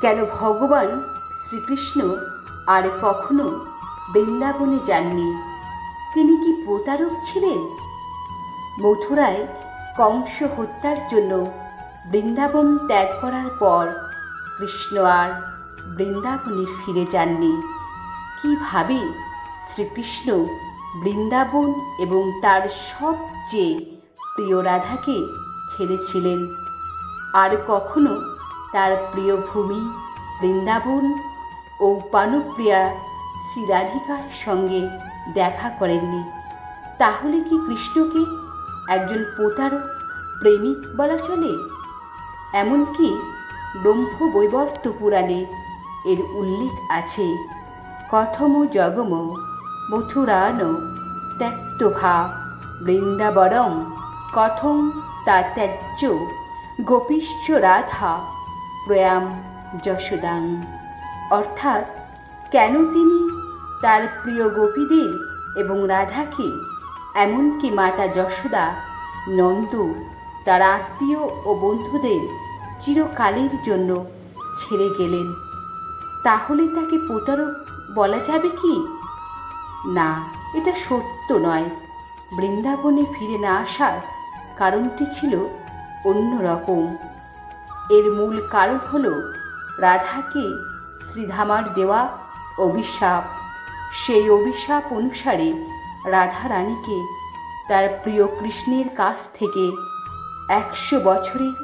কেন ভগবান শ্রীকৃষ্ণ আর কখনো বৃন্দাবনে যাননি? তিনি কি প্রতারক ছিলেন? মথুরায় কংস হত্যার জন্য বৃন্দাবন ত্যাগ করার পর কৃষ্ণ আর বৃন্দাবনে ফিরে যাননি। কীভাবে শ্রীকৃষ্ণ বৃন্দাবন এবং তার সবচেয়ে প্রিয় রাধাকে ছেড়েছিলেন? আর কখনো তার প্রিয় ভূমি বৃন্দাবন ও পানুপ্রিয়া শ্রীরাধিকার সঙ্গে দেখা করেননি। তাহলে কি কৃষ্ণকে একজন প্রতারক, প্রেমিক বলা চলে? এমনকি ব্রহ্ম বৈবর্ত পুরাণে এর উল্লেখ আছে, কথম জগম মথুরান ত্যক্তভা বৃন্দাবরম কথম তা ত্যায্য গোপীশ্চ রাধা প্রয়াম যশোদাং। অর্থাৎ কেন তিনি তার প্রিয় গোপীদের এবং রাধাকে, এমনকি মাতা যশোদা, নন্দ, তার আত্মীয় ও বন্ধুদের চিরকালের জন্য ছেড়ে গেলেন? তাহলে তাকে প্রতারক বলা যাবে কি? না, এটা সত্য নয়। বৃন্দাবনে ফিরে না আসার কারণটি ছিল অন্যরকম। এর মূল কারণ হল রাধাকে শ্রীধামার দেওয়া অভিশাপ। সেই অভিশাপ অনুসারে রাধা রানীকে তার প্রিয় কৃষ্ণের কাছ থেকে একশো বছরের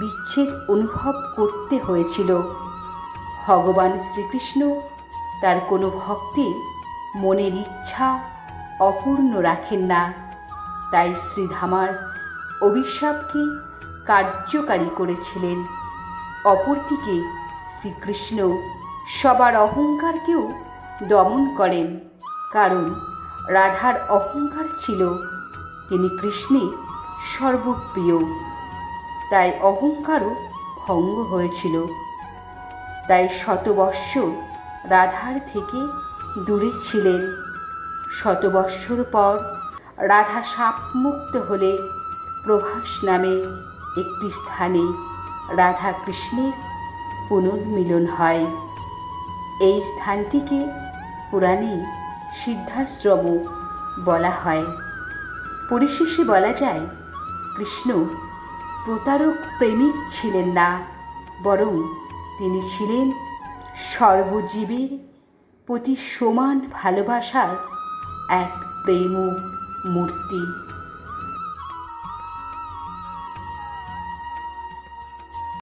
বিচ্ছেদ অনুভব করতে হয়েছিল। ভগবান শ্রীকৃষ্ণ তার কোনো ভক্তের মনের ইচ্ছা অপূর্ণ রাখেন না। তাই শ্রীধামার অভিশাপকে কার্যকারী করেছিলেন। অপরদিকে শ্রীকৃষ্ণ সবার অহংকারকেও দমন করেন, কারণ রাধার অহংকার ছিল তিনি কৃষ্ণে সর্বপ্রিয়। তাই অহংকারও ভঙ্গ হয়েছিল। তাই শতবৎসর রাধার থেকে দূরে ছিলেন। শতবৎসর পর রাধা সাপমুক্ত হলে প্রভাস নামে একটি স্থানে রাধা কৃষ্ণের পুনর্মিলন হয়। এই স্থানটিকে পুরাণে সিদ্ধাশ্রম বলা হয়। পরিশেষে বলা যায়, কৃষ্ণ প্রতারক প্রেমিক ছিলেন না, বরং তিনি ছিলেন সর্বজীবের প্রতি সমান ভালোবাসার এক প্রেম মূর্তি